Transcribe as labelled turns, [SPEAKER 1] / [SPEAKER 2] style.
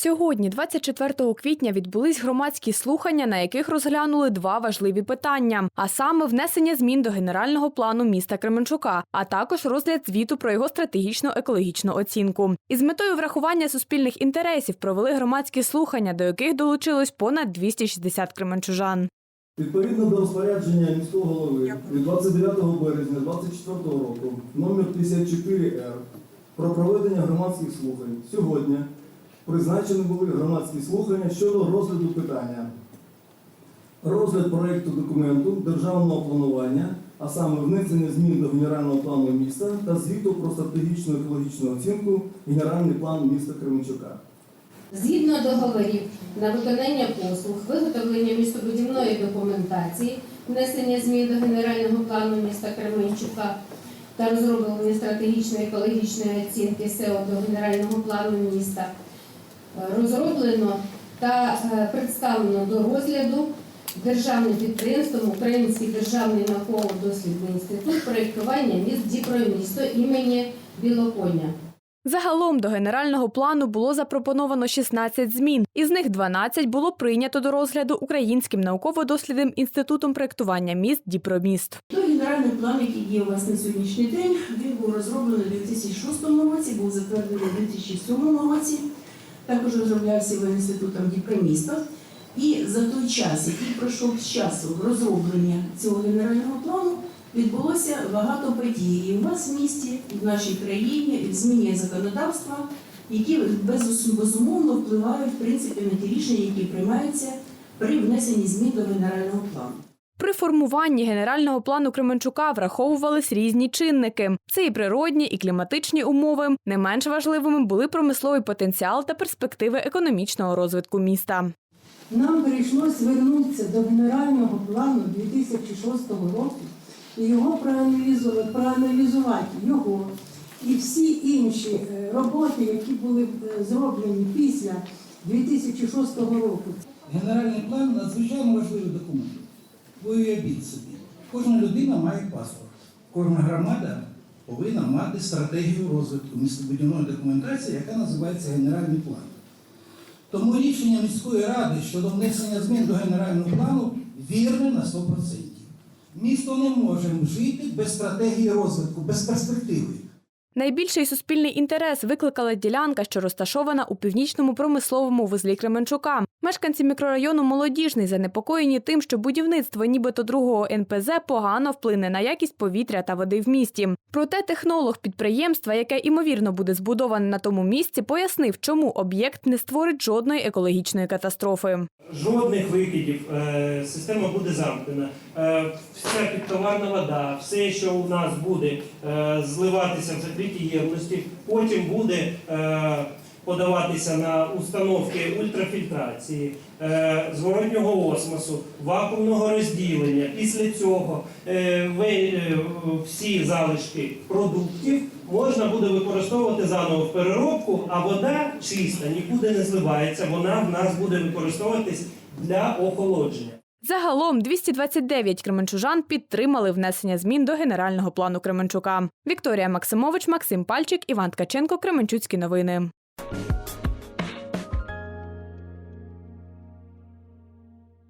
[SPEAKER 1] Сьогодні, 24 квітня, відбулись громадські слухання, на яких розглянули два важливі питання: а саме внесення змін до генерального плану міста Кременчука, а також розгляд звіту про його стратегічну екологічну оцінку. Із метою врахування суспільних інтересів провели громадські слухання, до яких долучилось понад 260 кременчужан.
[SPEAKER 2] Відповідно до розпорядження міського голови від 29 березня 2024 року номер 54Р про проведення громадських слухань сьогодні призначені були громадські слухання щодо розгляду питання. Розгляд проєкту документу державного планування, а саме внесення змін до генерального плану міста та звіту про стратегічну екологічну оцінку генеральний план міста Кременчука.
[SPEAKER 3] Згідно договорів на виконання послуг, виготовлення містобудівної документації, внесення змін до генерального плану міста Кременчука та розроблення стратегічної екологічної оцінки СЕО до генерального плану міста розроблено та е, представлено до розгляду державним підприємством Український державний науково-дослідний інститут проєктування міст Дніпромісто імені Білоконя.
[SPEAKER 1] Загалом до генерального плану було запропоновано 16 змін. Із них 12 було прийнято до розгляду Українським науково-дослідним інститутом проєктування міст Діпроміст.
[SPEAKER 4] Той генеральний план, який є у вас на сьогоднішній день, він був розроблений у 2006 році, був затверджений у 2007 році. Також розроблявся його інститутом Діпроміста. І за той час, який пройшов з часу розроблення цього генерального плану, відбулося багато подій і у вас в місті, і в нашій країні, змінює законодавства, які безумовно впливають в принципі на ті рішення, які приймаються при внесенні змін до генерального плану.
[SPEAKER 1] При формуванні генерального плану Кременчука враховувались різні чинники. Це і природні, і кліматичні умови. Не менш важливими були промисловий потенціал та перспективи економічного розвитку міста.
[SPEAKER 5] Нам прийшлося звернутися до генерального плану 2006 року і його проаналізувати, проаналізувати його і всі інші е, роботи, які були е, зроблені після 2006 року.
[SPEAKER 6] Генеральний план надзвичайно важливий документ. Ви уявіть собі, кожна людина має паспорт, кожна громада повинна мати стратегію розвитку містобудівної документації, яка називається генеральний план. Тому рішення міської ради щодо внесення змін до генерального плану вірне на 100%. Місто не може жити без стратегії розвитку, без перспективи.
[SPEAKER 1] Найбільший суспільний інтерес викликала ділянка, що розташована у північному промисловому вузлі Кременчука. Мешканці мікрорайону Молодіжний занепокоєні тим, що будівництво нібито другого НПЗ погано вплине на якість повітря та води в місті. Проте технолог підприємства, яке ймовірно буде збудоване на тому місці, пояснив, чому об'єкт не створить жодної екологічної катастрофи.
[SPEAKER 7] жодних викидів, е, система буде замкнена. Е, Вся підтоварна вода, все, що у нас буде е, зливатися в закритій ємності, потім буде е, подаватися на установки ультрафільтрації, е, зворотнього осмосу, вакуумного розділення. Після цього е, всі залишки продуктів можна буде використовувати заново в переробку, а вода чиста, нікуди не зливається. Вона в нас буде використовуватись для охолодження.
[SPEAKER 1] Загалом 229 кременчужан підтримали внесення змін до генерального плану Кременчука. Вікторія Максимович, Максим Пальчик, Іван Ткаченко, Кременчуцькі новини.